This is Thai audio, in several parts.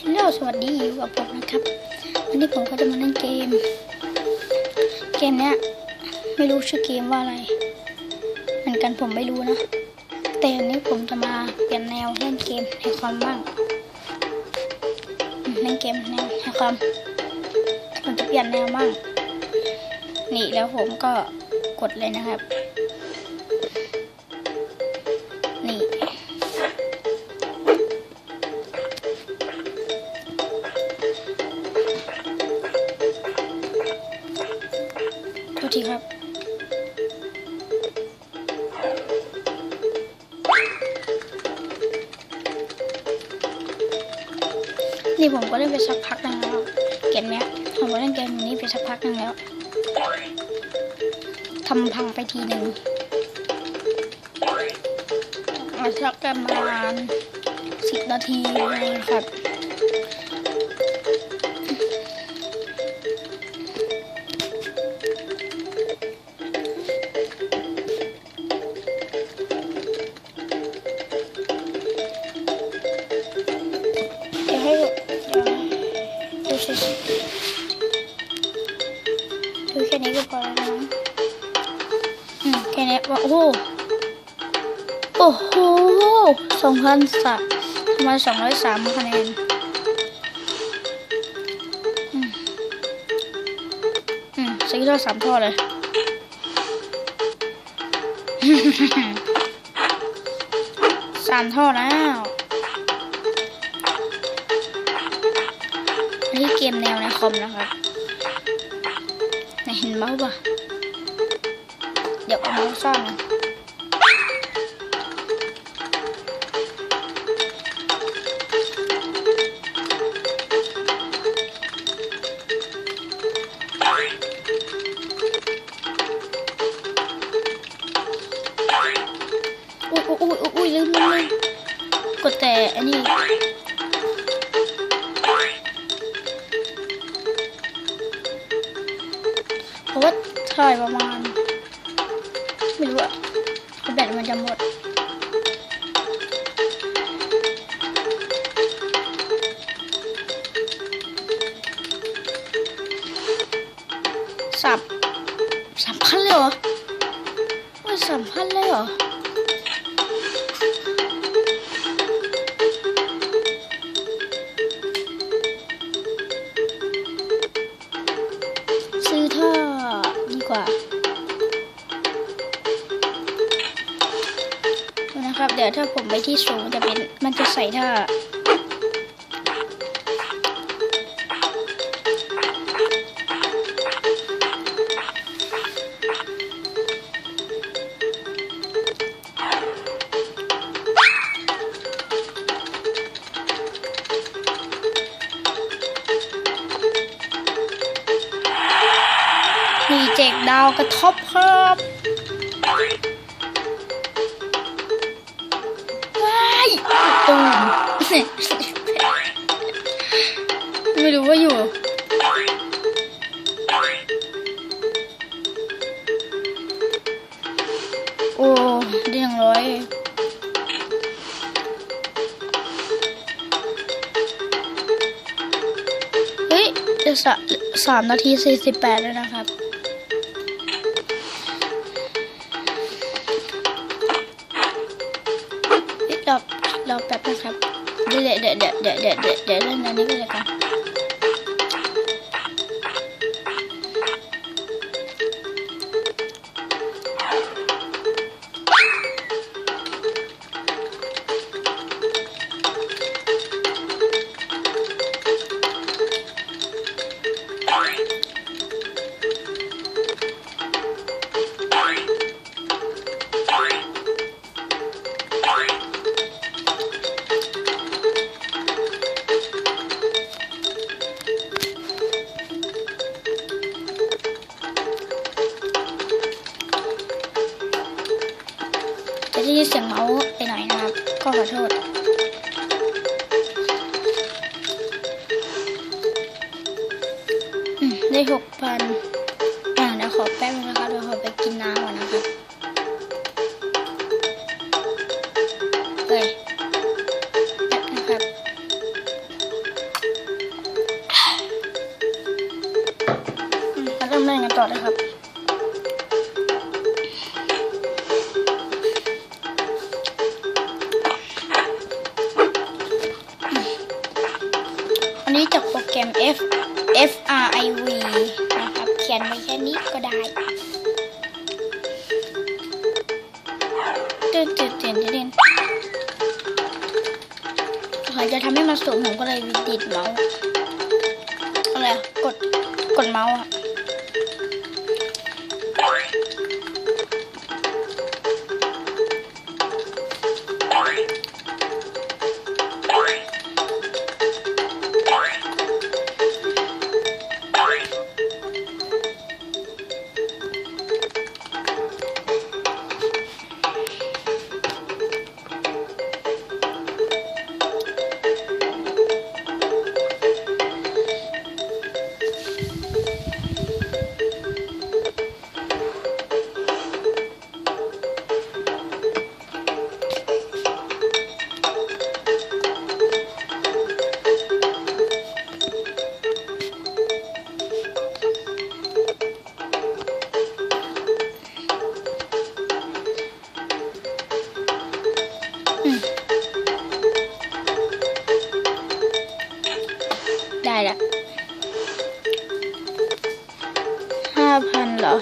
ฮัลโหลสวัสดีอยู่กับผมนะครับ วันนี้ผมก็จะมาเล่นเกม เกมเนี้ยไม่รู้ชื่อเกมว่าอะไร เหมือนกันผมไม่รู้นะ แต่วันนี้ผมจะมาเปลี่ยนแนวเล่นเกมให้ความบ้างเล่นเกมแนวให้ความผมจะเปลี่ยนแนวบ้างนี่แล้วผมก็กดเลยนะครับ ทีครับ นี่ผมก็เล่นไปสักพักนึงแล้วเกมเนี้ยผมก็เล่นเกมนี้ไปสักพักนึงแล้วทำพังไปทีหนึ่งมาสักประมาณสิบนาทีนะครับ โอ้โห โอ้โหสองพันสามประมาณสองร้อยสามคะแนนอืมอืมซื้อท่อสามท่อเลย สามท่อแล้วนนี้เกมแนวในคอมนะครับเห็นเมาส์ป่ะ เดี๋ยวเอาเมาซ่อนอุ้ยอุ้ยอุ้ยลืมลืมลืมกดแต่อันนี้เพราะว่าถ่ายประมาณ จะหมด สับสามพันเลยเหรอว่าสามพันเลยเหรอ ถ้าผมไปที่สูงจะเป็นมันจะใส่ท่านี่เจกดาวกระทบครับ ตูมไม่รู้ว่าอยู่โอ้ได้หนึ่งร้อยเฮ้ยจะสามนาทีสี่สิบแปดแล้วนะครับ ดี๋ยวเดี๋ยวเดี๋ย ได้หกพันอ่าเดี๋ยวขอแป้งนะคะเดี๋ยวขอไปกินน้ำก่อนนะคะเอ้ยแป๊บนะครับมาเริ่มเล่กันต่อเลยครับ อันนี้จากโปรแกรม F F R I V นะครับ เขียนไว้แค่นี้ก็ได้ตื่นตื่นตื่นตื่นเราจะทำให้มันสูงผมก็เลยดิดเมาส์อะไรกดกดเมาส์อะ ได้ละห้าพันเหรอ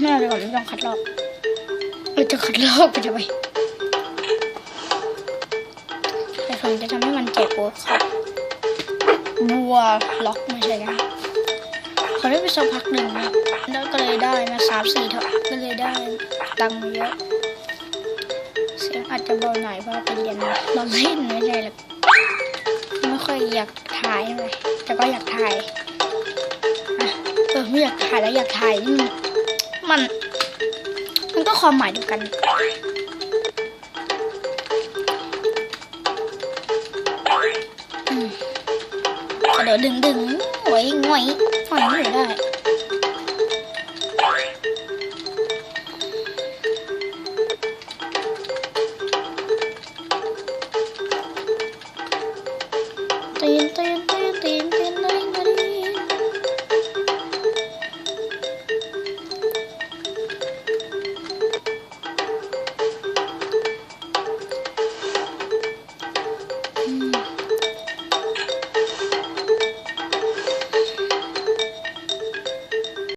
ไม่เอาดีกว่าไม่ต้องคัดลอกเราจะคัดลอกไปทำไมแต่ผมจะทำให้มันเจ็บปวดครับบัวล็อกไม่ใช่กัน เขาได้ไปสักพักหนึ่งนะแล้วก็เลยได้มาสามสี่เท่าก็เลยได้ตังค์มเยอะเสียงอาจจะเบาหน่อยเพราะเราไปเรียนเราเล่นไม่ใช่หรอกไม่ค่อยอยากถ่ายเลยแต่ก็อยากถ่ายอะเออไม่อยากถ่ายแล้วอยากถ่ายนี่มัน มันก็ความหมายเดียวกันอืมกระโดดดึงดึงหวยหงอย หอยไม่ได้